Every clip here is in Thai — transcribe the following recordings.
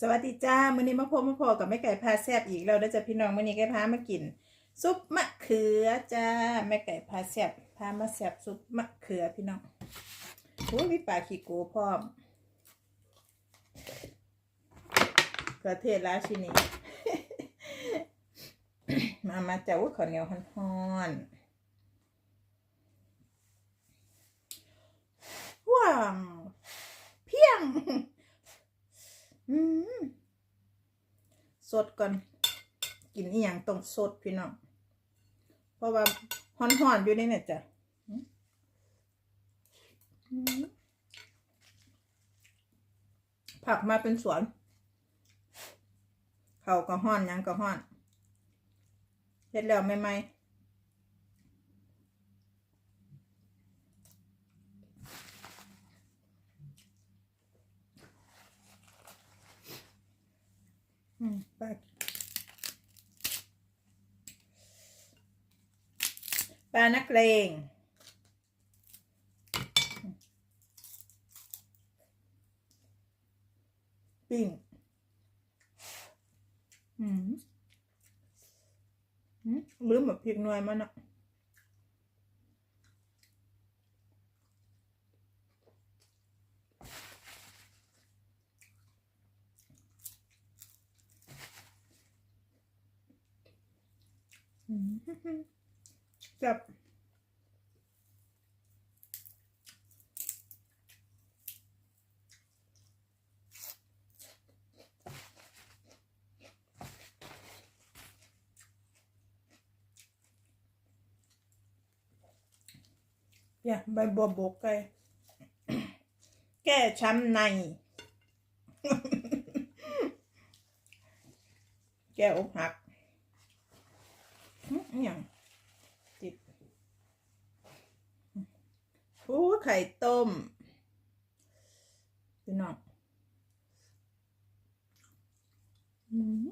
สวัสดีจ้ามื้อนี้มาพบมาพอกับแม่ไก่พาแซบอีกแล้วเด้อจ้ะพี่น้องมื้อนี้ไก่พามากิน ซุปมะเขือจ้าแม่ไก่พาแซบพามาแซบซุปมะเขือพี่น้องโอ้ยมีปลาขี้โกพร้อมประเทศราชินีมามาจ้าอุ้ยข้าวเหนียวฮ้อนๆว้าวเพียง อืมสดก่อน กินอีหยังต้องสดพี่น้อง เพราะว่าฮ้อนๆอยู่ในเนี่ยจ้ะผักมาเป็นสวน เขาก็ฮ้อนยังก็ฮ้อนเสร็จแล้วไม่ไหมอืมปลา ปลานักเลงปิ้งอืมอืมลืมแบบพริกหน่วยมันอะอืม จับอย่าใบบัวบกไก่แก้ช้ำใน แก้อกหักอื้ออหย่างติดโอ้ ไข่ต้มพี่น้องอืม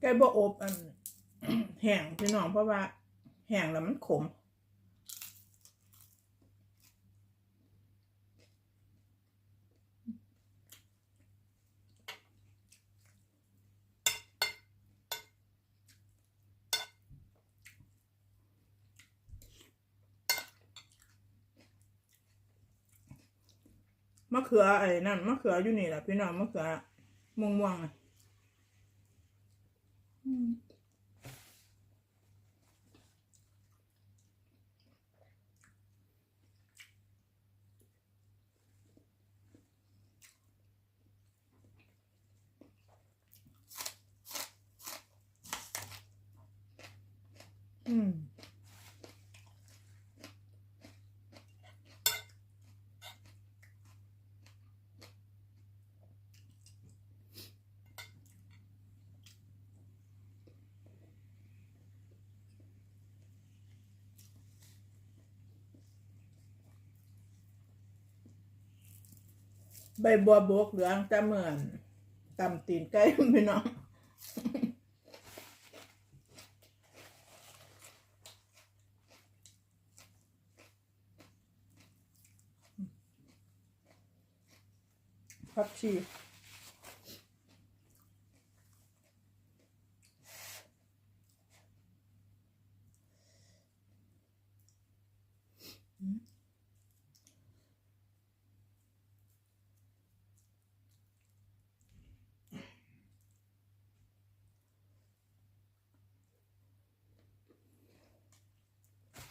ไก่บ่อบอันแห้งพี่น้องเพราะว่าแห้งแล้วมันขมมะเขือไอ้นั่นมะเขืออยู่นี่แหละพี่น้องมะเขือม่วงๆอะ อืมใบบัวบกเหลืองจะเหมือนตำตีนไก่พี่น้อง ผักชี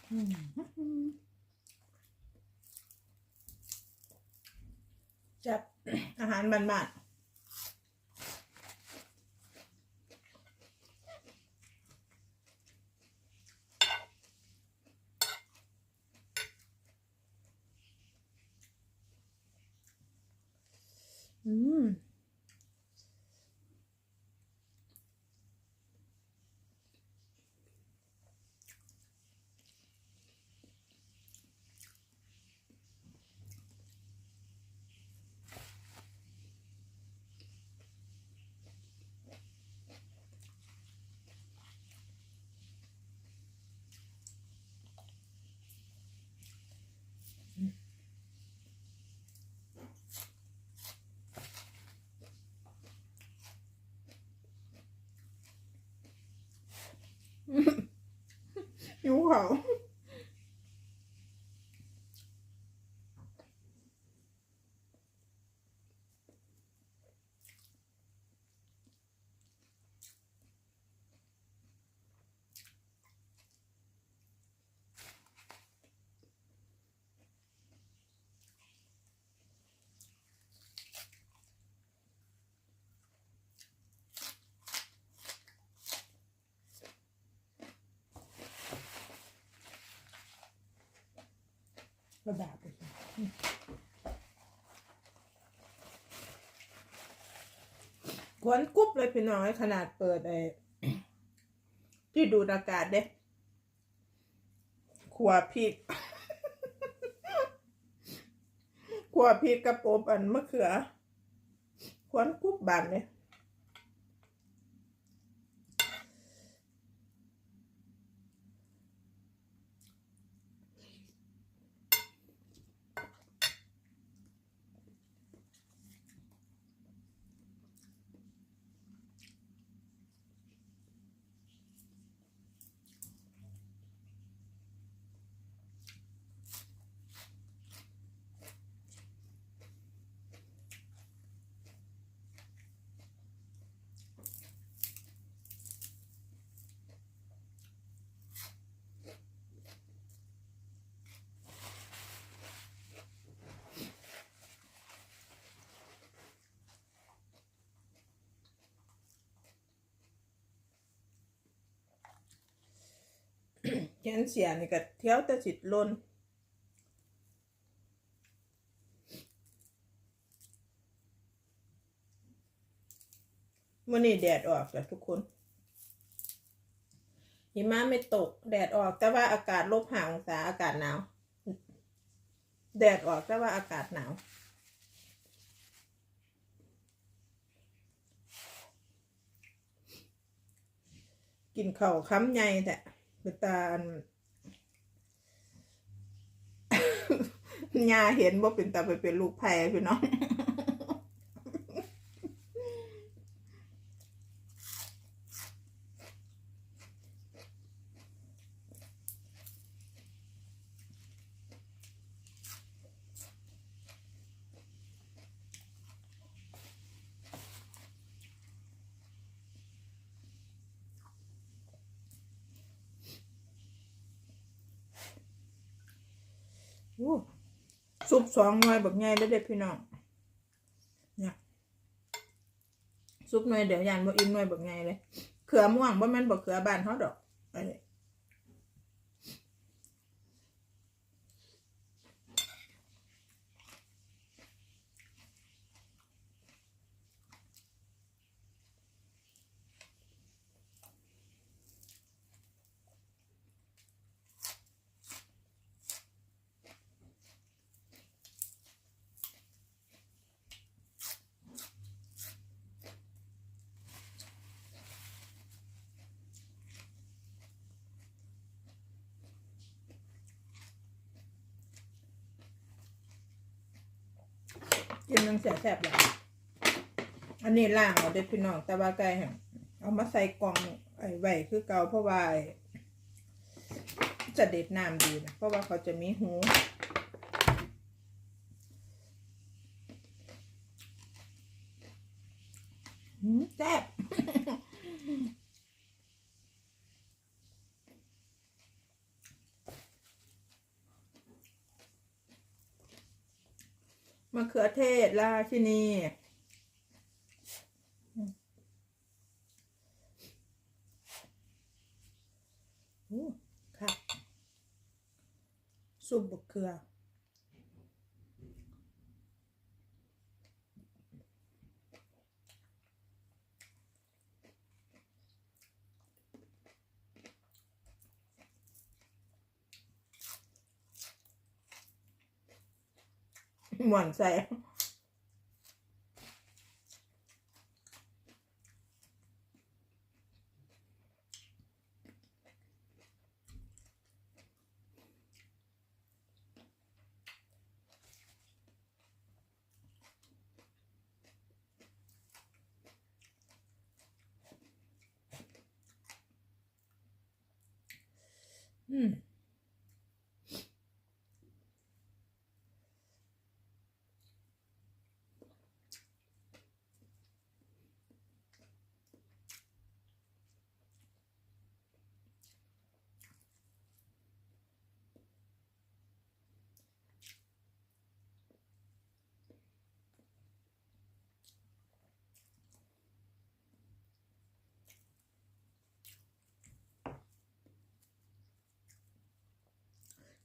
อืมจับ อาหารบ้านๆอืม หิว ระดาษไปกวนกรุ๊บเลยพี่น้องขนาดเปิดไอ้ที่ดูดอากาศเด้ขวพริกขวพริกกระโปบอันมะเขือ ควนกรุ๊บบานเลย แขนเสียนี่ก็เที่ยวแต่สิทธิ์ลนวันนี้แดดออกแล้วทุกคนหิมะไม่ตก แดดออกแต่ว่าอากาศลบห้าองศาอากาศหนาว แดดออกแต่ว่าอากาศหนาวกินข้าวค้ำใหญ่แต่ เป็นตาอันยาเห็นว่าเป็นตาไปเป็นลูกแพรพี่น้อง โอ้ ซุปสองหน่วยแบบใหญ่เลยเด็ดพี่น้องเนี่ยซุปหน่วยเดี๋ยวยานบ่อิ่มหน่วยแบบใหญ่เลยเขือม่วงบ่แม่นบ่เขือบานเขาดอกอันนี้ กินมันแสบๆเลยอันนี้ล่างเอาเด็ดพี่น้องแต่ว่าไก่หั่นเอามาใส่กล่องไอ้ไว้คือเก่าเพราะว่าจะเด็ดน้ำดีนะเพราะว่าเขาจะมีหูแซ่บะเขือเทศราชินีอู้ครับ ซุปบะเขือ หว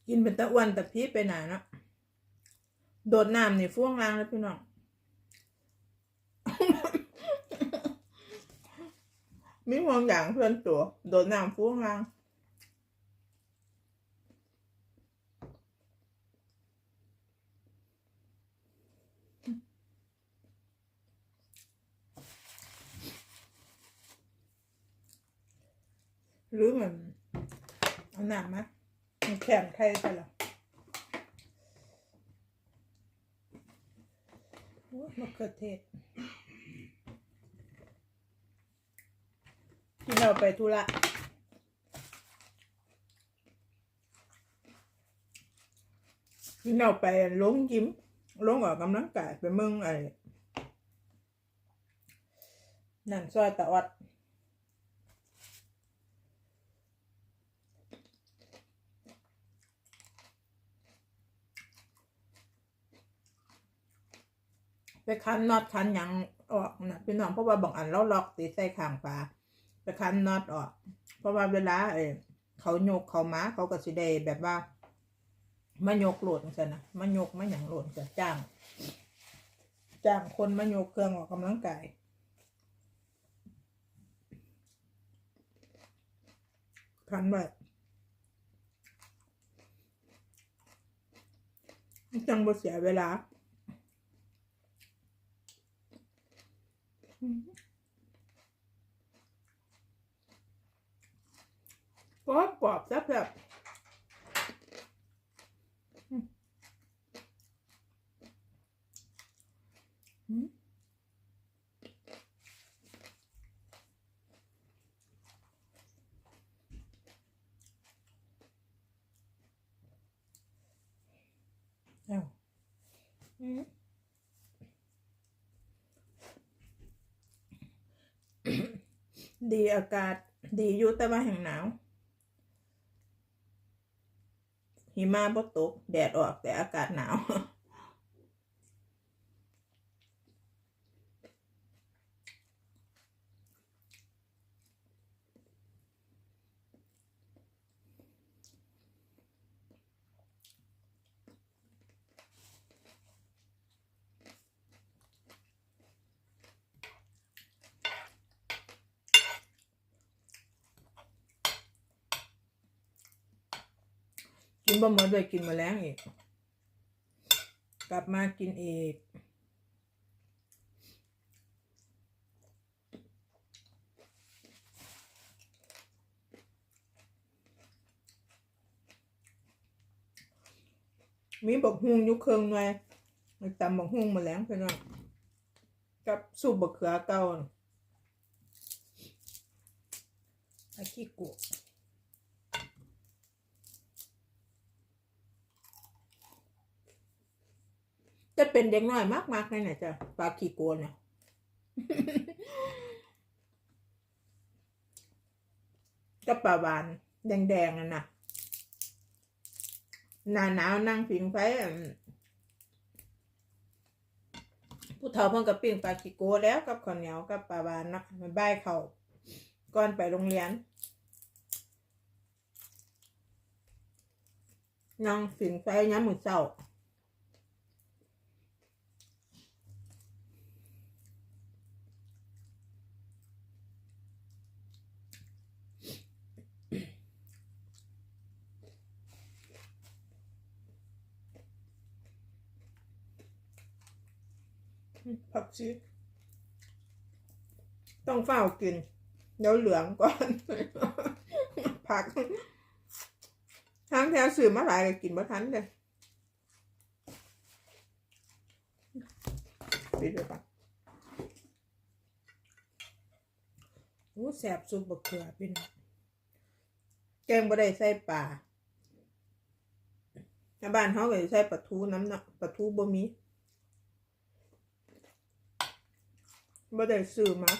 กินเป็นตะอ้วันตะพีไปหนาเนาะโดดน้ำนี่ฟ่วงลางเลยพี่น้อง มีห่วงอย่างเพื่อนตัว โดดน้ำฟ่วงลางหรือเหมือนเอาหนามะมัน แข็งใครไปหรอมะเขือเทศที่เราไปธุระที่เราไปลงยิ้มลงออกกำลังกายไปเมืองไอ้นั่นซอยตะวัด ไปคันน็อตคันยังออกนะพี่น้องเพราะว่าบางอันเราล็อกติดใส่ข้างฝาไปคันน็อตออก เพราะว่าเวลาเออเขาโยกเขามาเขาก็สิได้แบบว่ามายกโหลดจังนะมายกมาอย่างโหลดจะจ้าง จ้างคนมายกเครื่องออกกำลังกายคันไว้จังบ่เสียเวลา กรอบกรอบแซ่บแบบเอาอืม ดีอากาศ ดีอยู่แต่ว่าแห่งหนาว หิมะบ่ตก แดดออกแต่อากาศหนาว บะหมดเลยกินมาแล้วอีก กลับมากินอีก มีบกฮุงยุคเครื่องหน่อยตำบกฮุงมาแล้วเพื่อนกับสูบบะเขือเก่าอ้ขี้กุ จะเป็นเด็กน้อยมากมากเลยนะจ๊ะปลาขี้โกนเนี่ยก็ปลาหวานแดงๆนั่นนะหนาหนาวนั่งผิงไฟผู้เฒ่าเพิ่นก็ปิ้งปลาคิโกแล้วกับข้าวเหนียวกับปลาบานนะมันบ่ายเขาก่อนไปโรงเรียนนั่งฝิ่งไฟย้ำมือเจ้า ผักชีต้องเฝ้ากิน เดี๋ยวเหลืองก่อน ผักทางแถวสื่อมาหลายก็กินมาทันเลยปิดไปปะโอ้แสบซุปบะเขือพี่น้องแกงบ่ได้ใส่ปลาบ้านเขาก็จะใส่ปลาทูน้ำเนาะปลาทูบ่มี บ่ได้ซื้อมา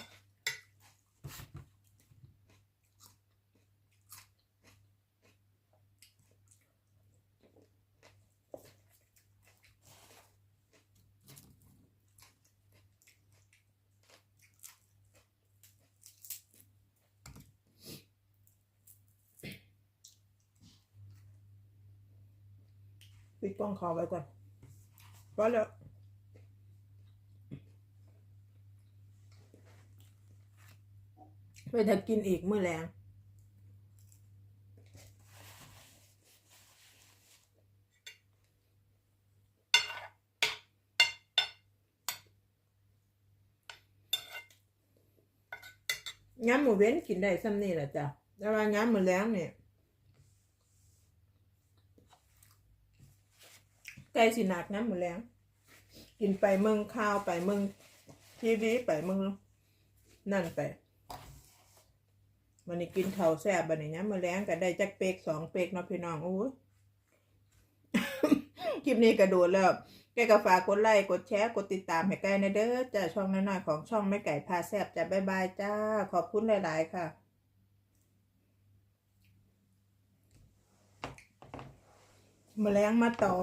ปิดกล้องขอไว้ก่อนพอแล้ว ไปถ้ากินอีกเมื้อแรงย้ำหมูเว้นกินได้ซ้ำนี่แหละจ้ะแต่ว่าย้ำมือแรงเนี่ยไก่สิหนักย้ำมือแรงกินไปเมืองข้าวไปเมืองทีวีไปเมืองนั่นไป วันนี้กินข้าวแซ่บบันนี้นะมื้อแรงก็ได้จักเป๊กสองเป๊กเนาะพี่น้องโอ้ยคลิปนี้กระโดดแล้วแกก็ฝากกดไลค์กดแชร์กดติดตามให้ไก่นะเด้อจ้าช่องน้อยๆของช่องแม่ไก่พาแซ่บจ้าบ๊ายบายจ้า ขอบคุณหลาย ๆ ค่ะมื้อแรงมาต่อ